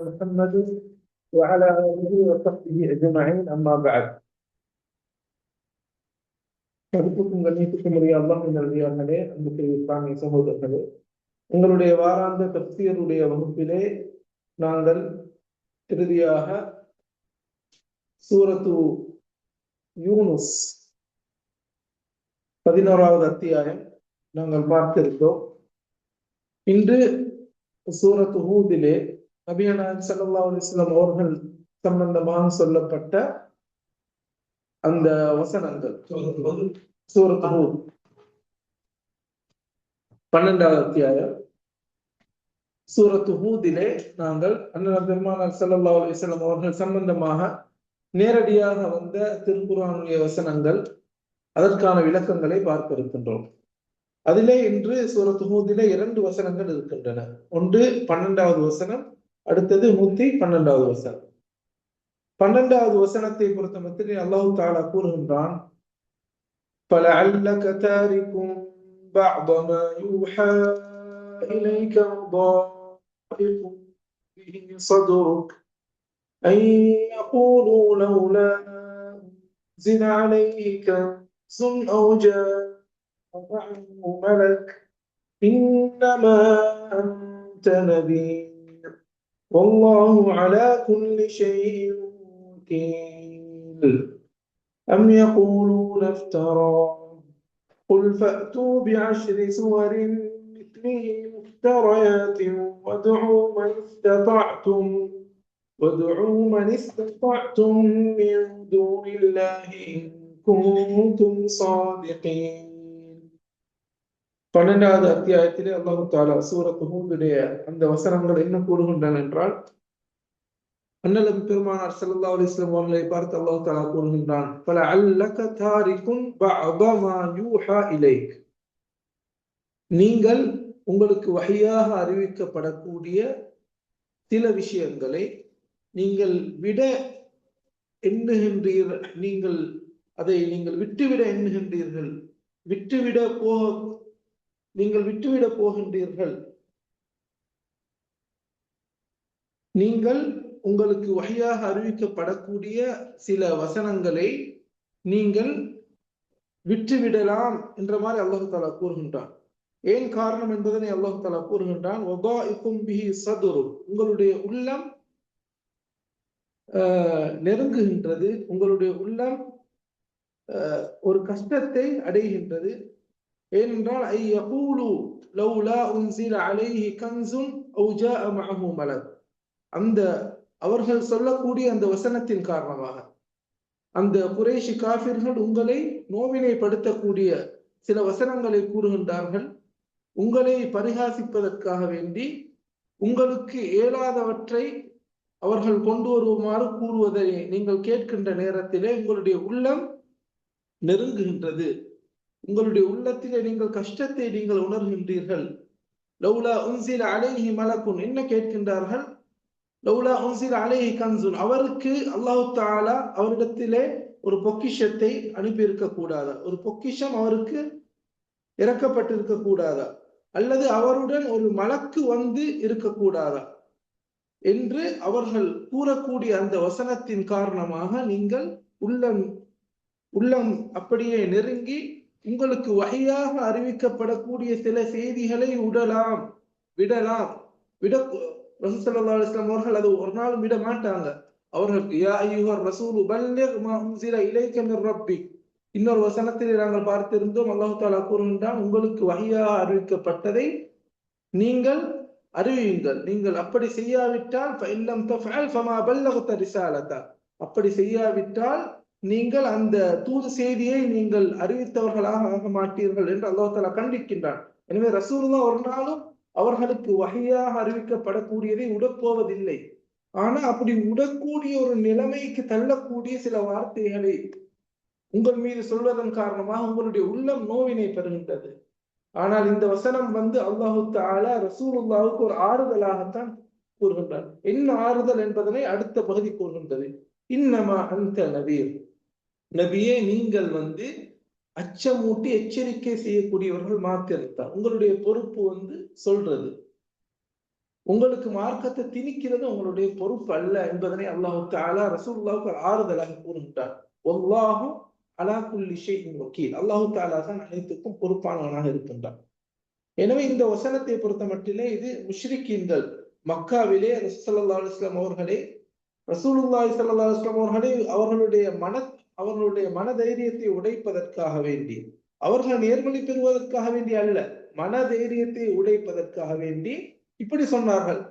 محمد وعلى آله وصحبه أجمعين أما بعد மதிப்புக்கும் கண்ணியத்துக்கும் உரிய அல்லாஹ் நல்லே அன்புக்கு இஸ்லாமிய சகோதரர்களே உங்களுடைய வாராந்த தப்சீருடைய வகுப்பிலே நாங்கள் இறுதியாக சூரத்து யூனுஸ் பதினோராவது அத்தியாயம் நாங்கள் பார்த்திருந்தோம் இன்று சூரத்து ஹூதிலே நபியனான் சல்லா அலிஸ்லாம் அவர்கள் சம்பந்தமாக சொல்லப்பட்ட அந்த வசனங்கள். சூரத்து பன்னெண்டாவது அத்தியாயம். சூரத்து ஹூதிலே நாங்கள் அண்ணன் பெருமானார் சல்லா அலிஸ்லாம் அவர்கள் சம்பந்தமாக நேரடியாக வந்த திருக்குறானுடைய வசனங்கள் அதற்கான விளக்கங்களை பார்க்க இருக்கின்றோம் அதிலே இன்று சூரத்து ஹூதிலே இரண்டு வசனங்கள் இருக்கின்றன. ஒன்று பன்னெண்டாவது வசனம் அடுத்தது நூத்தி பன்னெண்டாவது வசனம் பன்னெண்டாவது வசனத்தை பொறுத்த மத்திலே அல்லாஹு தாலா கூறுகின்றான் فلعلك تارك بعض ما يوحى إليك وضائق به صدرك أن يقولوا لولا أنزل عليه كنز أو جاء معه ملك إنما أنت نذير والله على كل شيء وكيل. أم يقولون افترى. قل فأتوا بعشر سور مثله مفتريات وادعوا من استطعتم وادعوا من استطعتم من دون الله إن كنتم صادقين. பன்னெண்டாவது அத்தியாயத்திலே அல்லாஹு தாலா சூரத் அந்த வசனங்கள் என்ன கூறுகின்றன என்றால் அண்ணலும் பெருமானார் சல்லா அலிஸ்லாம் அவர்களை பார்த்து அல்லாஹு தாலா கூறுகின்றான் பல அல்லக தாரிக்கும் இலைக். நீங்கள் உங்களுக்கு வகையாக அறிவிக்கப்படக்கூடிய சில விஷயங்களை நீங்கள் விட எண்ணுகின்றீர் நீங்கள் அதை நீங்கள் விட்டுவிட எண்ணுகின்றீர்கள் விட்டுவிட போ நீங்கள் விட்டுவிட போகின்றீர்கள். நீங்கள் உங்களுக்கு வகையாக அறிவிக்கப்படக்கூடிய சில வசனங்களை நீங்கள் விட்டுவிடலாம் என்ற மாதிரி அல்லாஹு தாலா கூறுகின்றான். ஏன் காரணம் என்பதனை அல்லாஹு தாலா கூறுகின்றான். உங்களுடைய உள்ளம் நெருங்குகின்றது. உங்களுடைய உள்ளம் ஒரு கஷ்டத்தை அடைகின்றது. ஏனென்றால் ஐ யகூலு லவ்லா உன்சில அலைஹி கன்சுன் அவு ஜாஅ மலக். அந்த அவர்கள் சொல்லக்கூடிய அந்த வசனத்தின் காரணமாக அந்த குறைஷி காஃபிர்கள் உங்களை நோவினைப்படுத்தக்கூடிய சில வசனங்களை கூறுகின்றார்கள். உங்களை பரிகாசிப்பதற்காக வேண்டி உங்களுக்கு இயலாதவற்றை அவர்கள் கொண்டு வருமாறு கூறுவதை நீங்கள் கேட்கின்ற நேரத்திலே உங்களுடைய உள்ளம் நெருங்குகின்றது. உங்களுடைய உள்ளத்திலே நீங்கள் கஷ்டத்தை நீங்கள் உணர்கின்றீர்கள். லவ்லா உன்சில் அலேஹி மலக்குன். என்ன கேட்கின்றார்கள்? லவ்லா உன்சில் அலைஹி கன்சுன். அவருக்கு அல்லாஹு தாலா அவரிடத்திலே ஒரு பொக்கிஷத்தை அனுப்பியிருக்க கூடாதா ஒரு பொக்கிஷம் அவருக்கு இறக்கப்பட்டிருக்க கூடாதா அல்லது அவருடன் ஒரு மலக்கு வந்து இருக்கக்கூடாதா? என்று அவர்கள் கூறக்கூடிய அந்த வசனத்தின் காரணமாக நீங்கள் உள்ளம் உள்ளம் அப்படியே நெருங்கி உங்களுக்கு வகையாக அறிவிக்கப்படக்கூடிய சில செய்திகளை விடலாம் விடலாம். விட ரசூசல்லா அவர்கள் அது ஒரு நாளும் விட மாட்டாங்க. அவர்களுக்கு யா ஐயுகர் ரசூலு பல்லிக் மா உன்சில ரப்பி. இன்னொரு வசனத்திலே நாங்கள் பார்த்திருந்தோம் அல்லாஹு தாலா கூறுகின்றான் உங்களுக்கு வகையாக அறிவிக்கப்பட்டதை நீங்கள் அறிவியுங்கள் நீங்கள் அப்படி செய்யாவிட்டால் ஃபமா அப்படி செய்யாவிட்டால் நீங்கள் அந்த தூது செய்தியை நீங்கள் அறிவித்தவர்களாக ஆக மாட்டீர்கள் என்று அல்லாஹாலா கண்டிக்கின்றான். எனவே ரசூல்லா ஒரு நாளும் அவர்களுக்கு வகையாக அறிவிக்கப்படக்கூடியதை உடப்போவதில்லை. ஆனா அப்படி உடக்கூடிய ஒரு நிலைமைக்கு தள்ளக்கூடிய சில வார்த்தைகளை உங்கள் மீது சொல்வதன் காரணமாக உங்களுடைய உள்ளம் நோவினை பெறுகின்றது. ஆனால் இந்த வசனம் வந்து அல்லாஹு தாலா ரசூலுல்லாவுக்கு ஒரு ஆறுதலாகத்தான் கூறுகின்றான். என்ன ஆறுதல் என்பதனை அடுத்த பகுதி கூறுகின்றது. இன்னமா அந்த நபீர் நபியே நீங்கள் வந்து அச்சமூட்டி எச்சரிக்கை செய்யக்கூடியவர்கள் மாத்திருந்தார் உங்களுடைய பொறுப்பு வந்து சொல்றது. உங்களுக்கு மார்க்கத்தை திணிக்கிறது உங்களுடைய பொறுப்பு அல்ல என்பதனை அல்லாஹுக்கு அலா ரசூல்லாவுக்கு ஆறுதலாக கூறுகின்றார். ஒல்லாகும் அலா குல்லி வக்கீல். அல்லாஹு தாலா தான் அனைத்துக்கும் பொறுப்பானவனாக இருக்கின்றான். எனவே இந்த வசனத்தை பொறுத்த மட்டிலே இது முஷ்ரிக்கீன்கள். மக்காவிலே ரசூல்லா அலுவலாம் அவர்களே ரசூல் ஸல்லல்லாஹு அலுவலாம் அவர்களே அவர்களுடைய மன அவர்களுடைய மனதைரியத்தை உடைப்பதற்காக வேண்டி. அவர்கள் நேர்வழி பெறுவதற்காக வேண்டி அல்ல மன தைரியத்தை உடைப்பதற்காக வேண்டி இப்படி சொன்னார்கள்.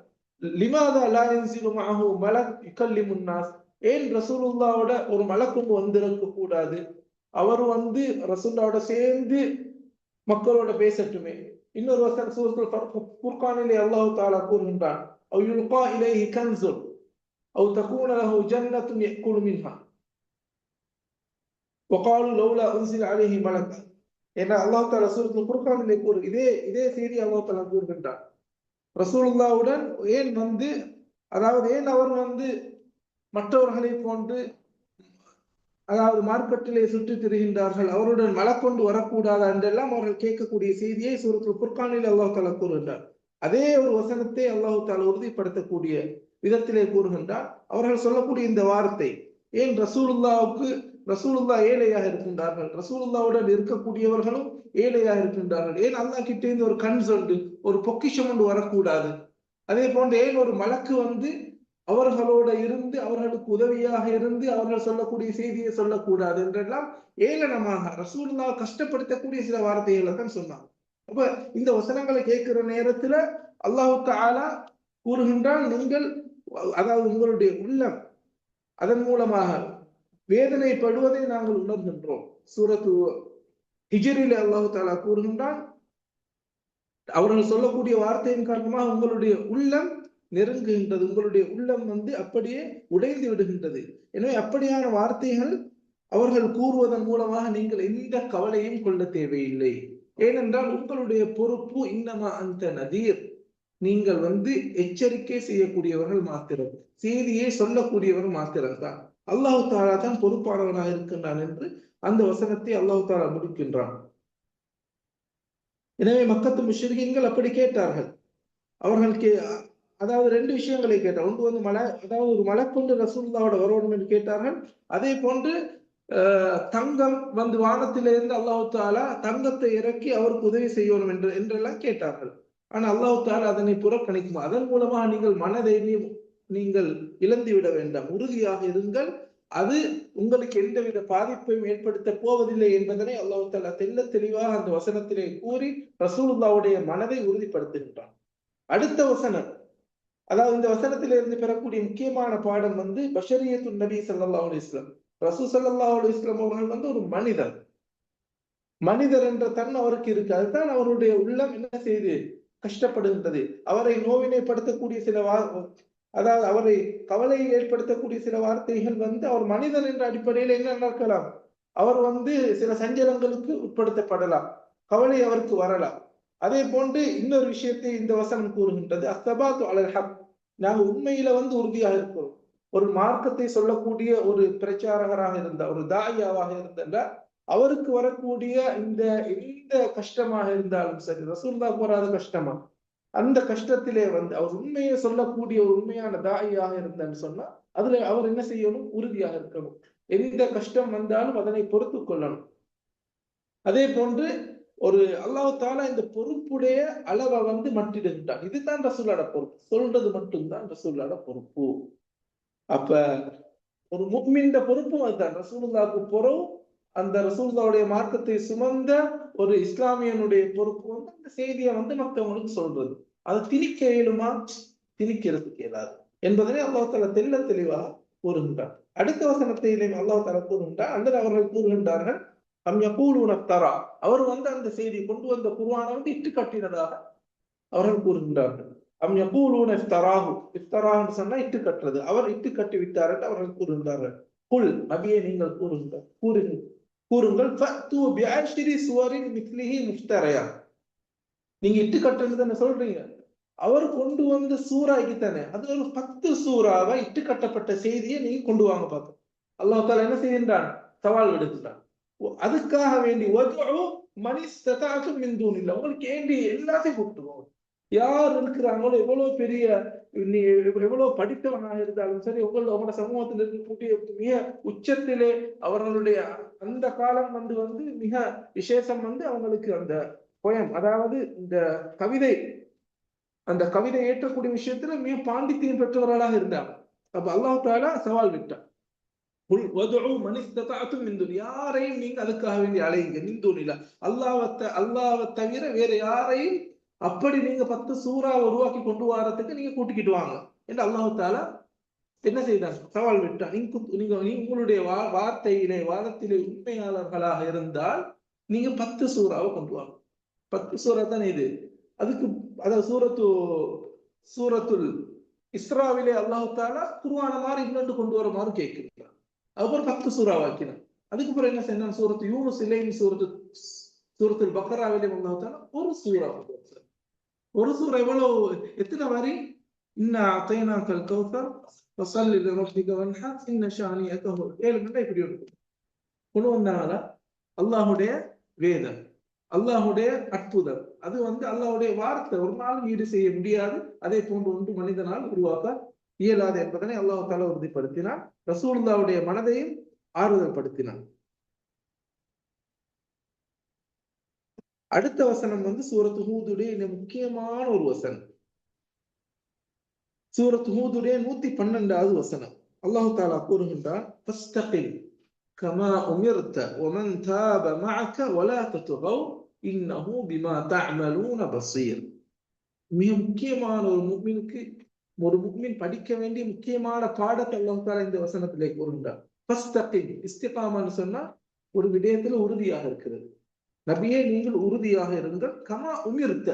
லிமாதா லா யன்சிலு மஅஹு மலக் யுகல்லிமுன் நாஸ் ஏன் ரசூலுல்லாவோட ஒரு மலக்குண்டு வந்திருக்க கூடாது அவர் வந்து ரசூல்லாவோட சேர்ந்து மக்களோட பேசட்டுமே. இன்னொரு வசன சூரத்துல் குர்கானிலே அல்லாஹ் தாலா கூறுகின்றான் அவ் யுல்கா இலைஹி கன்சுன் அவ் தகூன லஹு ஜன்னத்துன் யக்குலு மின்ஹா. ஒகாலு லவ்ல உன்சில் அலிஹி மலக் ஏன்னா அல்லாஹ் தாலா ரசூலுக்கு குர்கானிலே கூறு இதே இதே செய்தி அல்லாஹ் தாலா கூறுகின்றார் ரசூலுல்லாவுடன் ஏன் வந்து அதாவது ஏன் அவர் வந்து மற்றவர்களை போன்று அதாவது மார்க்கெட்டிலே சுற்றி திரிகின்றார்கள்? அவருடன் மலை கொண்டு வரக்கூடாதா என்றெல்லாம் அவர்கள் கேட்கக்கூடிய செய்தியை சூரத்தில் குர்கானில் அல்லாஹ் தாலா கூறுகின்றார் அதே ஒரு வசனத்தை அல்லாஹு தாலா உறுதிப்படுத்தக்கூடிய விதத்திலே கூறுகின்றார் அவர்கள் சொல்லக்கூடிய இந்த வார்த்தை ஏன் ரசூலுல்லாவுக்கு ரசூலுல்லா ஏழையாக இருக்கின்றார்கள். ரசூலுல்லாவுடன் இருக்கக்கூடியவர்களும் ஏழையாக இருக்கின்றார்கள். ஏன் அல்லாஹ் கிட்டே இருந்து ஒரு கண் சொண்டு ஒரு பொக்கிஷம் ஒன்று வரக்கூடாது? அதே போன்று ஏன் ஒரு மலக்கு வந்து அவர்களோட இருந்து அவர்களுக்கு உதவியாக இருந்து அவர்கள் சொல்லக்கூடிய செய்தியை சொல்லக்கூடாது என்றெல்லாம் ஏளனமாக ரசூல்லா கஷ்டப்படுத்தக்கூடிய சில வார்த்தைகளை தான் சொன்னாங்க. அப்ப இந்த வசனங்களை கேட்கிற நேரத்துல அல்லாஹு தாலா கூறுகின்றால் நீங்கள் அதாவது உங்களுடைய உள்ளம் அதன் மூலமாக வேதனைப்படுவதை நாங்கள் உணர்கின்றோம். சூரத்து ஹிஜரில் அல்லாஹு தாலா கூறுகின்றான் அவர்கள் சொல்லக்கூடிய வார்த்தையின் காரணமாக உங்களுடைய உள்ளம் நெருங்குகின்றது. உங்களுடைய உள்ளம் வந்து அப்படியே உடைந்து விடுகின்றது. எனவே அப்படியான வார்த்தைகள் அவர்கள் கூறுவதன் மூலமாக நீங்கள் எந்த கவலையும் கொள்ள தேவையில்லை. ஏனென்றால் உங்களுடைய பொறுப்பு இன்னமா அந்த நதீர். நீங்கள் வந்து எச்சரிக்கை செய்யக்கூடியவர்கள் மாத்திரம். செய்தியை சொல்லக்கூடியவர் மாத்திரம்தான். அல்லாஹு தாலா தான் பொறுப்பானவனாக இருக்கின்றான் என்று அந்த வசனத்தை அல்லாஹு தாலா முடிக்கின்றான். எனவே மக்கத்து முஷரிகங்கள் அப்படி கேட்டார்கள். அவர்கள் கே அதாவது ரெண்டு விஷயங்களை கேட்டார். ஒன்று வந்து மலை அதாவது ஒரு மலை கொண்டு ரசூல்லாவோட வரணும் என்று கேட்டார்கள். அதே போன்று தங்கம் வந்து வானத்திலிருந்து அல்லாஹு தாலா தங்கத்தை இறக்கி அவருக்கு உதவி செய்யணும் என்று என்றெல்லாம் கேட்டார்கள். ஆனால் அல்லாஹு தாலா அதனை புறக்கணிக்கும். அதன் மூலமாக நீங்கள் மனதை நீங்கள் இழந்து விட வேண்டாம். உறுதியாக இருங்கள். அது உங்களுக்கு எந்தவித பாதிப்பையும் ஏற்படுத்த போவதில்லை என்பதனை அல்லாஹு தாலா தெல்ல தெளிவாக அந்த வசனத்திலே கூறி ரசூலுல்லாவுடைய மனதை உறுதிப்படுத்துகின்றான். அடுத்த வசனம். அதாவது இந்த வசனத்திலிருந்து பெறக்கூடிய முக்கியமான பாடம் வந்து பஷரியத்து நபி சல்லா அலி இஸ்லாம் ரசூ சல்லா அலி இஸ்லாம் அவர்கள் வந்து ஒரு மனிதர். மனிதர் என்ற தன் அவருக்கு இருக்கு. அதுதான் அவருடைய உள்ளம் என்ன செய்து? கஷ்டப்படுகின்றது. அவரை நோவினைப்படுத்தக்கூடிய சில அதாவது அவரை கவலையை ஏற்படுத்தக்கூடிய சில வார்த்தைகள் வந்து அவர் மனிதன் என்ற அடிப்படையில் என்ன நடக்கலாம்? அவர் வந்து சில சஞ்சலங்களுக்கு உட்படுத்தப்படலாம். கவலை அவருக்கு வரலாம். அதே போன்று இன்னொரு விஷயத்தை இந்த வசனம் கூறுகின்றது. அஸ்தபாத்து அலல் ஹக். நாங்கள் உண்மையில வந்து உறுதியாக இருக்கிறோம். ஒரு மார்க்கத்தை சொல்லக்கூடிய ஒரு பிரச்சாரகராக இருந்த ஒரு தாயாவாக இருந்த அவருக்கு வரக்கூடிய இந்த எந்த கஷ்டமாக இருந்தாலும் சரி ரசூல்லா போறாத கஷ்டமா? அந்த கஷ்டத்திலே வந்து அவர் உண்மையை சொல்லக்கூடிய ஒரு உண்மையான தாயாக இருந்தான்னு சொன்னா அதுல அவர் என்ன செய்யணும்? உறுதியாக இருக்கணும். எந்த கஷ்டம் வந்தாலும் அதனை பொறுத்து கொள்ளணும். அதே போன்று ஒரு அல்லாஹ் தாலா இந்த பொறுப்புடைய அளவை வந்து மட்டிடுகின்றான். இதுதான் ரசூலோட பொறுப்பு. சொல்றது மட்டும்தான் ரசூலோட பொறுப்பு. அப்ப ஒரு முக்மின்ற பொறுப்பும் அதுதான். ரசூலுல்லாவுக்கு பொறவும் அந்த ரசூல்லாவுடைய மார்க்கத்தை சுமந்த ஒரு இஸ்லாமியனுடைய பொறுப்பு வந்து அந்த செய்தியை வந்து மற்றவங்களுக்கு சொல்றது. அது திணிக்க இயலுமா? திணிக்கிறதுக்கு இயலாது. என்பதனை அல்லாஹ் தாலா தெல்ல தெளிவா கூறுகின்றார் அடுத்த வசனத்திலே அல்லாஹ் தாலா கூறுகின்றார் அல்லது அவர்கள் கூறுகின்றார்கள் அம் யகூலூன தரா. அவர் வந்து அந்த செய்தி கொண்டு வந்த குருவானை வந்து இட்டு கட்டினதாக அவர்கள் கூறுகின்றார்கள். அம் யகூலூன இஃப்தராஹு. இஃப்தராஹு சொன்னா இட்டு கட்டுறது. அவர் இட்டு கட்டி விட்டார் என்று அவர்கள் கூறுகின்றார்கள். குல் நபியை நீங்கள் கூறுங்கள் கூறுங்கள் கூறுங்கள் நீங்க இட்டு கட்டுறது தானே சொல்றீங்க. அவர் கொண்டு வந்த சூறாய்க்கு தானே அது ஒரு பத்து சூறாவா இட்டு கட்டப்பட்ட செய்தியை நீங்க கொண்டு வாங்க பார்க்க அல்லாஹ் தாலா என்ன செய்கின்றான்? சவால் விடுக்கின்றான். அதுக்காக வேண்டி மணி சதாக்கும் மிந்தூன் இல்லை உங்களுக்கு ஏண்டி எல்லாத்தையும் கூப்பிட்டுக்கோங்க யார் இருக்கிறாங்களோ எவ்வளவு பெரிய நீ எவ்வளவு படித்தவனாக இருந்தாலும் சரி உங்களோட உங்களோட சமூகத்தில் இருக்கக்கூடிய மிக உச்சத்திலே அவர்களுடைய அந்த காலம் வந்து வந்து மிக விசேஷம் வந்து அவங்களுக்கு அந்த போயம் அதாவது இந்த கவிதை அந்த கவிதை ஏற்றக்கூடிய விஷயத்துல மிக பாண்டித்தியம் பெற்றவர்களாக இருந்தாங்க. அப்ப அல்லாஹ் தாலா சவால் விட்டான். யாரையும் நீங்க அதுக்காக வேண்டி அலையுங்க. நிந்தூனில அல்லாவத்தை அல்லாவை தவிர வேற யாரையும் அப்படி நீங்க பத்து சூறா உருவாக்கி கொண்டு வரதுக்கு நீங்க கூட்டிக்கிட்டு வாங்க. என்று அல்லாஹால என்ன செய்தான் சவால் விட்டான் நீங்க உங்களுடைய வா வார்த்தையிலே வாதத்திலே உண்மையாளர்களாக இருந்தால் நீங்க பத்து சூறாவை கொண்டு வாங்க. பத்து சூறா தானே இது? அதுக்கு அதாவது சூரத்து சூரத்துல் இஸ்ராவிலே அல்லாஹால குருவான மாதிரி இன்னொன்று கொண்டு வருமாறு மாதிரி கேட்கிறான் அதுக்கப்புறம் பத்து சூறா வாக்கினான் அதுக்கப்புறம் என்ன செய்யணும் சூரத்து யூனு சிலையின் சூரத்து சூரத்தில் பக்ராவிலே அல்லாஹு ஒரு சூறா கொண்டு வந்தார். ஒரு சூறா எவ்வளவு எத்தனை வரி இன்ன அத்தைனாக்கல் கௌசர் வசல் இது ரப்பிக வன்ஹா இன்ன ஷானியக ஹோ ஏழு கண்டா இப்படி இருக்கும் கொண்டு வந்தாங்களா அல்லாஹுடைய வேதம் அல்லாஹுடைய அற்புதம் அது வந்து அல்லாஹுடைய வார்த்தை. ஒரு நாள் ஈடு செய்ய முடியாது. அதே போன்று ஒன்று மனிதனால் உருவாக்க இயலாது என்பதனை அல்லாஹு தாலா உறுதிப்படுத்தினான். ரசூல்லாவுடைய மனதையும் ஆறுதல் படுத்தினான் அடுத்த வசனம் வந்து சூரத் ஹூதுடைய முக்கியமான ஒரு வசனம். சூரத் ஹூதுடைய நூத்தி பன்னெண்டாவது வசனம். அல்லாஹு தாலா கூறுகின்றான் கமா உமிர்த்த ஒமன் தாப மஅக வலா தத்துகவ் இன்னஹு பிமா தஅமலூன மிக முக்கியமான ஒரு முக்மினுக்கு ஒரு முக்மின் படிக்க வேண்டிய முக்கியமான பாடத்தை அல்லாஹு தாலா இந்த வசனத்திலே கூறுகின்றார் இஸ்திபாமான்னு சொன்னா ஒரு விடயத்துல உறுதியாக இருக்கிறது. நபியே நீங்கள் உறுதியாக இருங்கள். கமா உமிர்த்த.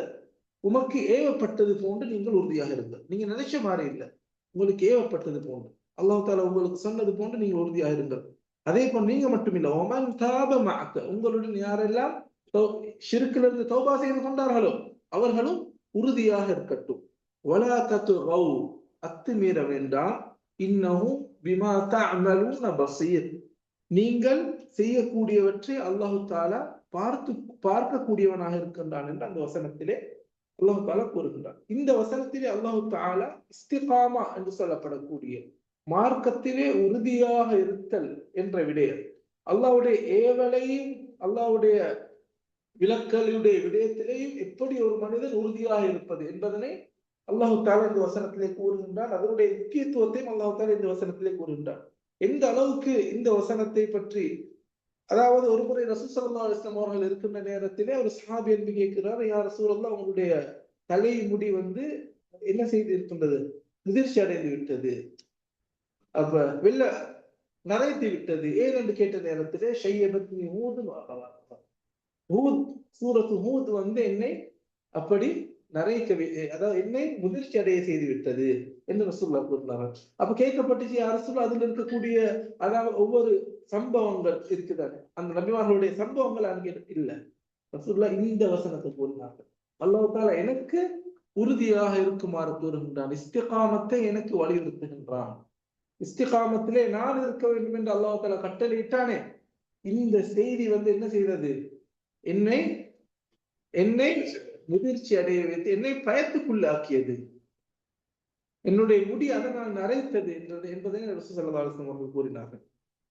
உமக்கு ஏவப்பட்டது போன்று நீங்கள் உறுதியாக இருங்கள். நீங்க நினைச்ச மாதிரி இல்லை. உங்களுக்கு ஏவப்பட்டது போன்று. அல்லாஹ் தாலா உங்களுக்கு சொன்னது போன்று நீங்கள் உறுதியாக இருங்கள். அதே போல் நீங்க மட்டுமில்ல ஒமன் தாபமாக்க உங்களுடன் யாரெல்லாம் ஷிருக்கிலிருந்து தௌபா செய்து கொண்டார்களோ அவர்களும் உறுதியாக இருக்கட்டும். வலா கத்து ரவு அத்துமீற வேண்டாம். இன்னமும் பிமா தஅமலூன பசீர். நீங்கள் செய்யக்கூடியவற்றை அல்லாஹு தாலா பார்த்து பார்க்கக்கூடியவனாக இருக்கின்றான் என்று அந்த வசனத்திலே அல்லாஹு தாலா கூறுகின்றான். இந்த வசனத்திலே அல்லாஹு தாலா இஸ்திகாமா என்று சொல்லப்படக்கூடிய மார்க்கத்திலே உறுதியாக இருத்தல் என்ற விடயம். அல்லாவுடைய ஏவலையும் அல்லாவுடைய விளக்கலுடைய விடயத்திலேயும் எப்படி ஒரு மனிதன் உறுதியாக இருப்பது என்பதனை அல்லாஹு தாலா இந்த வசனத்திலே கூறுகின்றான். அதனுடைய முக்கியத்துவத்தையும் அல்லாஹு தாலா இந்த வசனத்திலே கூறுகின்றான். எந்த அளவுக்கு இந்த வசனத்தை பற்றி அதாவது ஒரு முறை ரசூசல்லா இஸ்லாம் அவர்கள் இருக்கின்ற நேரத்திலே ஒரு சஹாபி என்று கேட்கிறார். யார் ரசூலல்லா உங்களுடைய தலை முடி வந்து என்ன செய்து இருக்கின்றது? முதிர்ச்சி அடைந்து விட்டது. அப்ப வெள்ள நரைத்து விட்டது. ஏன் என்று கேட்ட நேரத்திலே ஷையபத்னி ஊது ஹூத் சூரத்து ஹூத் வந்து என்னை அப்படி நரைக்க அதாவது என்னை முதிர்ச்சி அடைய செய்து விட்டது என்று ரசூல்லா கூறினார் அப்ப கேட்கப்பட்டுச்சு அரசுல அதுல இருக்கக்கூடிய அதாவது ஒவ்வொரு சம்பவங்கள் இருக்குதானே? அந்த நபிமார்களுடைய சம்பவங்கள் அங்கே இல்ல. ரசூல்லா இந்த வசனத்தை கூறினார்கள் அல்லாஹால எனக்கு உறுதியாக இருக்குமாறு கூறுகின்றான். இஸ்திகாமத்தை எனக்கு வலியுறுத்துகின்றான். இஸ்திகாமத்திலே நான் இருக்க வேண்டும் என்று அல்லாஹால கட்டளையிட்டானே. இந்த செய்தி வந்து என்ன செய்தது? என்னை என்னை முதிர்ச்சி அடைய வைத்து என்னை பயத்துக்குள்ளாக்கியது. என்னுடைய முடி அதனால் நரைத்தது என்றது என்பதை ரசூசல்லாஸ்லம் அவர்கள் கூறினார்கள்.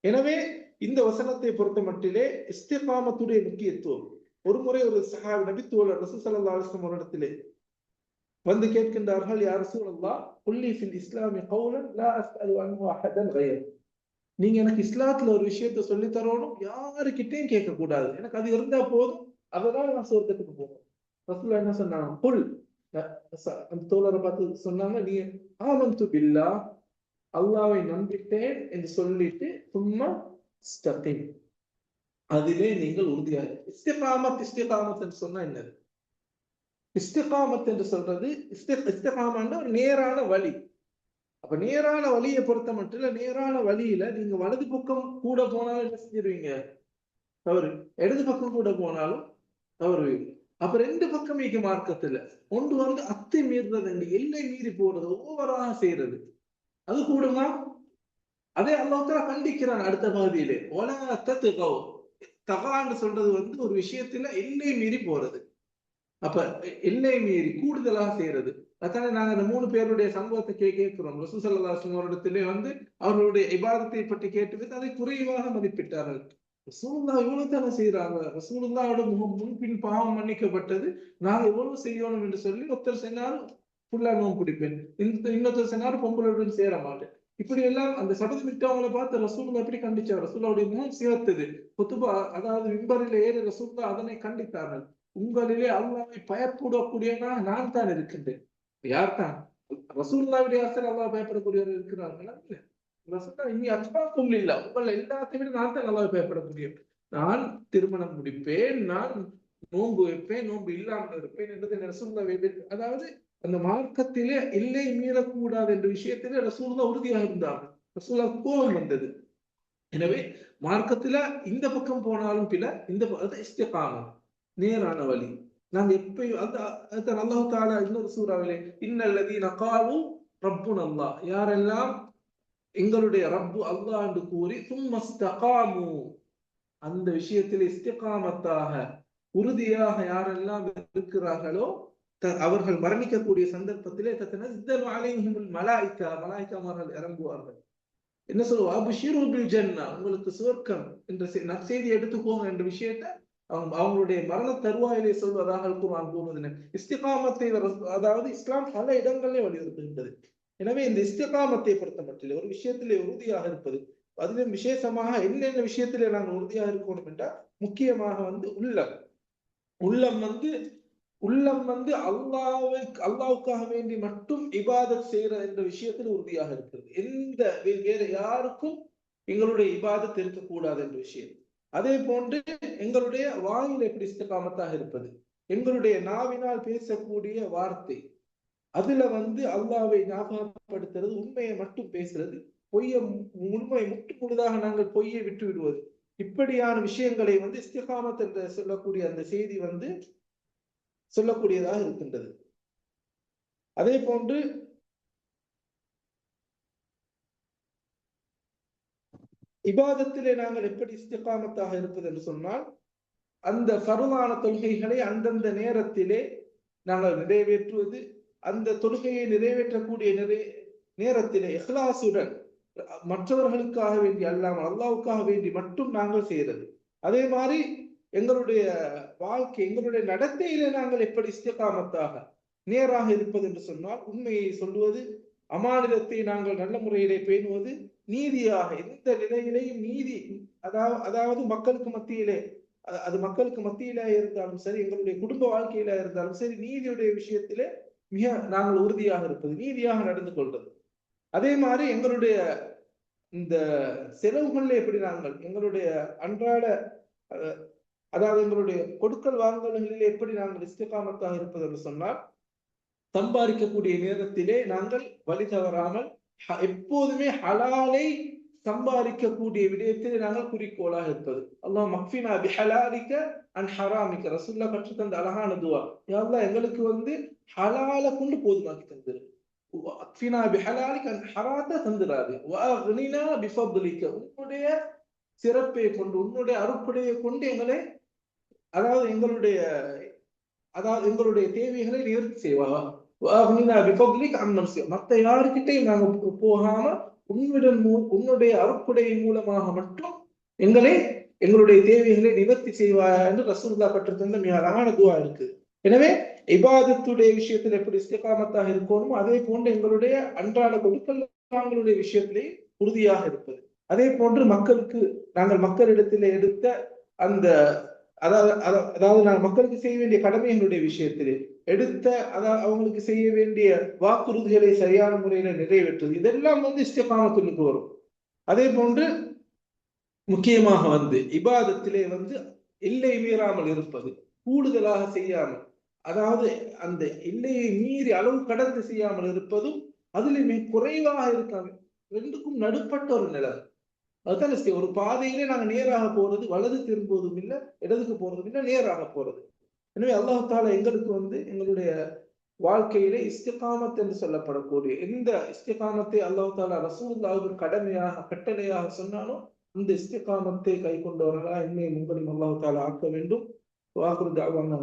எனவே இந்த வசனத்தை பொறுத்த மட்டிலே இஸ்திகாமத்துடைய முக்கியத்துவம். ஒரு முறை ஒரு சஹா நபித்துவலர் ரசூசல்லா அலுவலம் ஒரு இடத்திலே வந்து கேட்கின்றார்கள் யார் சூழல்லா புள்ளி ஃபில் இஸ்லாமி கவுலன் லா அஸ்அலு அன்ஹு அஹதன் கயர் நீங்க எனக்கு இஸ்லாத்துல ஒரு விஷயத்த சொல்லி தரணும் யாருக்கிட்டையும் கேட்க கூடாது எனக்கு அது இருந்தா போதும் அதனால நான் சொர்க்கத்துக்கு போகும் ரசூல்லா என்ன சொன்னாங்க புல் அந்த தோழரை பார்த்து சொன்னாங்க நீ ஆமந்து பில்லா அல்லாவை நம்பிட்டேன் என்று சொல்லிட்டு சும்மா ஸ்டத்திங் அதிலே நீங்கள் உறுதியாக இஸ்திகாமத் இஸ்திகாமத் என்று சொன்னா என்னது? இஸ்திகாமத் என்று சொல்றது இஸ்திகாமன்னா ஒரு நேரான வழி. அப்ப நேரான வழியை பொறுத்த மட்டும் இல்ல நேரான வழியில நீங்க வலது பக்கம் கூட போனாலும் என்ன செஞ்சிருவீங்க? தவறு. இடது பக்கம் கூட போனாலும் தவறு. அப்ப ரெண்டு பக்கம் இங்க மார்க்கத்துல. ஒன்று வந்து அத்தை மீறுறது எல்லை மீறி போறது ஓவராக செய்யறது அது கூடுமா? அதே அல்லாத்தால கண்டிக்கிறான் அடுத்த பகுதியிலே. ஒலா தத்துகோ தகான்னு சொல்றது வந்து ஒரு விஷயத்துல எல்லை மீறி போறது. அப்ப எல்லை மீறி கூடுதலாக செய்யறது. அதானே நாங்க அந்த மூணு பேருடைய சம்பவத்தை கே கேட்கிறோம். ரசூ வந்து அவர்களுடைய இபாதத்தை பற்றி கேட்டுவிட்டு அதை குறைவாக மதிப்பிட்டார்கள். ரசூலுல்லா இவ்வளவு தானே செய்யறாங்க ரசூலுல்லாவோட முகம் முன்பின் பாவம் மன்னிக்கப்பட்டது. நாங்க எவ்வளவு செய்யணும் என்று சொல்லி ஒருத்தர் சொன்னாலும் ஃபுல்லா குடிப்பேன். இந்த இன்னொருத்தர் சொன்னாலும் பொம்பளுடன் சேர மாட்டேன். இப்படி எல்லாம் அந்த சபதம் மிக்கவங்களை பார்த்து ரசூல்லா எப்படி கண்டிச்சார்? ரசூல்லாவுடைய முகம் சிவத்தது. குத்துபா அதாவது விம்பரில் ஏறி ரசூல்லா அதனை கண்டித்தார்கள். உங்களிலே அல்லாவை பயப்படக்கூடியனா நான் தான் இருக்கின்றேன். யார் தான்? ரசூல்லாவுடைய அரசர் அல்லாஹ் பயப்படக்கூடியவர் இருக்கிறார்களா? இல்ல. ரசூல்லா இனி அச்சாக்கும் இல்ல. உங்கள் எல்லாத்தையும் விட நான் தான் அல்லாவை பயப்படக்கூடியவர் நான் திருமணம் முடிப்பேன். நான் நோன்பு வைப்பேன். நோன்பு இல்லாமல் இருப்பேன். என்றது ரசூல்லா அதாவது அந்த மார்க்கத்திலே எல்லை மீறக்கூடாது என்ற விஷயத்திலே ரசூல்லா உறுதியாக இருந்தார்கள் ரசூல்லா கோபம் வந்தது. எனவே மார்க்கத்துல இந்த பக்கம் போனாலும் பில இந்த இஸ்திகாமம் நேரான வழி. நாங்க எப்பயும் அந்த அல்லாஹு தாலா இன்னொரு சூறாவிலே இன்னல்லதி நகாவும் ரப்புன் அல்லாஹ். யாரெல்லாம் எங்களுடைய ரப்பு அல்லாஹ் என்று கூறி சும்மஸ்தகாமு அந்த விஷயத்தில் இஸ்திகாமத்தாக உறுதியாக யாரெல்லாம் இருக்கிறார்களோ அவர்கள் மரணிக்கக்கூடிய சந்தர்ப்பத்திலே தத்தனஸ்தலு அலைஹிமுல் மலாய்க்கா மலாய்க்காமார்கள் இறங்குவார்கள். என்ன சொல்லுவா? அபுஷிருபில் ஜன்னா உங்களுக்கு சுவர்க்கம் என்ற நற்செய்தி எடுத்துக்கோங்க என்ற விஷயத்த அவங்க அவங்களுடைய மரண தருவாயிலே சொல்வதாக குரான் கூறுவது இஸ்திகாமத்தை அதாவது இஸ்லாம் பல இடங்களிலே வலியுறுத்துகின்றது. எனவே இந்த இஸ்திகாமத்தை பொறுத்த மட்டில் ஒரு விஷயத்திலே உறுதியாக இருப்பது அதிலும் விசேஷமாக என்னென்ன விஷயத்திலே நாங்கள் உறுதியாக இருக்கணும் என்றால் முக்கியமாக வந்து உள்ளம். உள்ளம் வந்து உள்ளம் வந்து அல்லாவை அல்லாவுக்காக வேண்டி மட்டும் இபாதத் செய்யற என்ற விஷயத்தில் உறுதியாக இருக்கிறது. எந்த வேற யாருக்கும் எங்களுடைய இபாதத் இருக்கக்கூடாது என்ற விஷயம். அதே போன்று எங்களுடைய வாயில் எப்படி இஸ்தகாமத்தாக இருப்பது? எங்களுடைய நாவினால் பேசக்கூடிய வார்த்தை. அதுல வந்து அல்லாவை ஞாபகப்படுத்துறது உண்மையை மட்டும் பேசுறது பொய்ய உண்மை முட்டு முழுதாக நாங்கள் பொய்யை விட்டு விடுவது இப்படியான விஷயங்களை வந்து இஸ்திகாமத் என்று சொல்லக்கூடிய அந்த செய்தி வந்து சொல்லக்கூடியதாக இருக்கின்றது. அதே போன்று இபாதத்திலே நாங்கள் எப்படி இஸ்திகாமத்தாக இருப்பது என்று சொன்னால் அந்த பருவான தொழுகைகளை அந்தந்த நேரத்திலே நாங்கள் நிறைவேற்றுவது அந்த தொழுகையை நிறைவேற்றக்கூடிய நிறை நேரத்திலே இஹ்லாசுடன் மற்றவர்களுக்காக வேண்டி அல்லாமல் அல்லாவுக்காக வேண்டி மட்டும் நாங்கள் செய்யறது அதே மாதிரி எங்களுடைய வாழ்க்கை எங்களுடைய நடத்தையில நாங்கள் எப்படி இஸ்திகாமத்தாக நேராக இருப்பது என்று சொன்னால் உண்மையை சொல்லுவது அமானிதத்தை நாங்கள் நல்ல முறையிலே பேணுவது நீதியாக எந்த நிலையிலையும் நீதி அதாவது அதாவது மக்களுக்கு மத்தியிலே அது மக்களுக்கு மத்தியில இருந்தாலும் சரி எங்களுடைய குடும்ப வாழ்க்கையில இருந்தாலும் சரி நீதியுடைய விஷயத்திலே மிக நாங்கள் உறுதியாக இருப்பது நீதியாக நடந்து கொள்வது. அதே மாதிரி எங்களுடைய இந்த செலவுகள்ல எப்படி நாங்கள் எங்களுடைய அன்றாட அதாவது எங்களுடைய கொடுக்கல் வாங்கல்களில் எப்படி நாங்கள் இஸ்திகாமத்தாக இருப்பது என்று சொன்னால் சம்பாதிக்கக்கூடிய நேரத்திலே நாங்கள் வழி தவறாமல் எப்போதுமே ஹலாலை சம்பாதிக்கக்கூடிய விடயத்திலே நாங்கள் குறிக்கோளாக இருப்பது. அல்லாஹ் மக்ஃபினா பிஹலாலிக்க அண்ட் ஹராமிக்க ரசுல்லா கற்று தந்த அழகான துவா. யாருலா எங்களுக்கு வந்து ஹலால கொண்டு போதுமாக்கி தந்துரு. அக்ஃபினா பிஹலாலிக்க அண்ட் ஹராத்த தந்துடாது உன்னுடைய சிறப்பை கொண்டு உன்னுடைய அருப்படையை கொண்டு எங்களை அதாவது எங்களுடைய அதாவது எங்களுடைய தேவைகளை நிவர்த்தி செய்வாங்க மத்த யாருக்கிட்டையும் நாங்க போகாம உன்னுடன் உன்னுடைய அருப்புடை மூலமாக மட்டும் எங்களை எங்களுடைய தேவைகளை நிவர்த்தி செய்வா என்று ரசூல்லா கற்றுத்தந்த மிக அழகான துவா இருக்கு. எனவே இபாதத்துடைய விஷயத்தில் எப்படி இஸ்திகாமத்தாக இருக்கணுமோ அதே போன்று எங்களுடைய அன்றாட கொடுக்கல் நாங்களுடைய விஷயத்திலே உறுதியாக இருப்பது. அதே போன்று மக்களுக்கு நாங்கள் மக்களிடத்தில் எடுத்த அந்த அதாவது அதாவது நான் மக்களுக்கு செய்ய வேண்டிய கடமைகளுடைய விஷயத்திலே. எடுத்த அதாவது அவங்களுக்கு செய்ய வேண்டிய வாக்குறுதிகளை சரியான முறையில நிறைவேற்றுவது. இதெல்லாம் வந்து இஸ்திகாமத்துக்கு வரும். அதே போன்று முக்கியமாக வந்து இபாதத்திலே வந்து எல்லை மீறாமல் இருப்பது கூடுதலாக செய்யாமல். அதாவது அந்த எல்லையை மீறி அளவு கடந்து செய்யாமல் இருப்பதும் அதிலுமே குறைவாக இருக்காது. ரெண்டுக்கும் நடுப்பட்ட ஒரு நிலை. அதுதான் ஒரு பாதையிலே நாங்கள் நேராக போறது வலது திரும்புவதும் இல்லை இடதுக்கு போறதும் இல்லை நேராக போறது. எனவே அல்லாஹால எங்களுக்கு வந்து எங்களுடைய வாழ்க்கையிலே இஸ்திகாமத் என்று சொல்லப்படக்கூடிய எந்த இஸ்திகாமத்தை அல்லாஹால ரசூல்லாவுக்கு கடமையாக கட்டளையாக சொன்னாலும் அந்த இஸ்திகாமத்தை கை கொண்டவர்களா என்னை உங்களையும் அல்லாஹால ஆக்க வேண்டும். வாக்குறுதி அல்வாங்க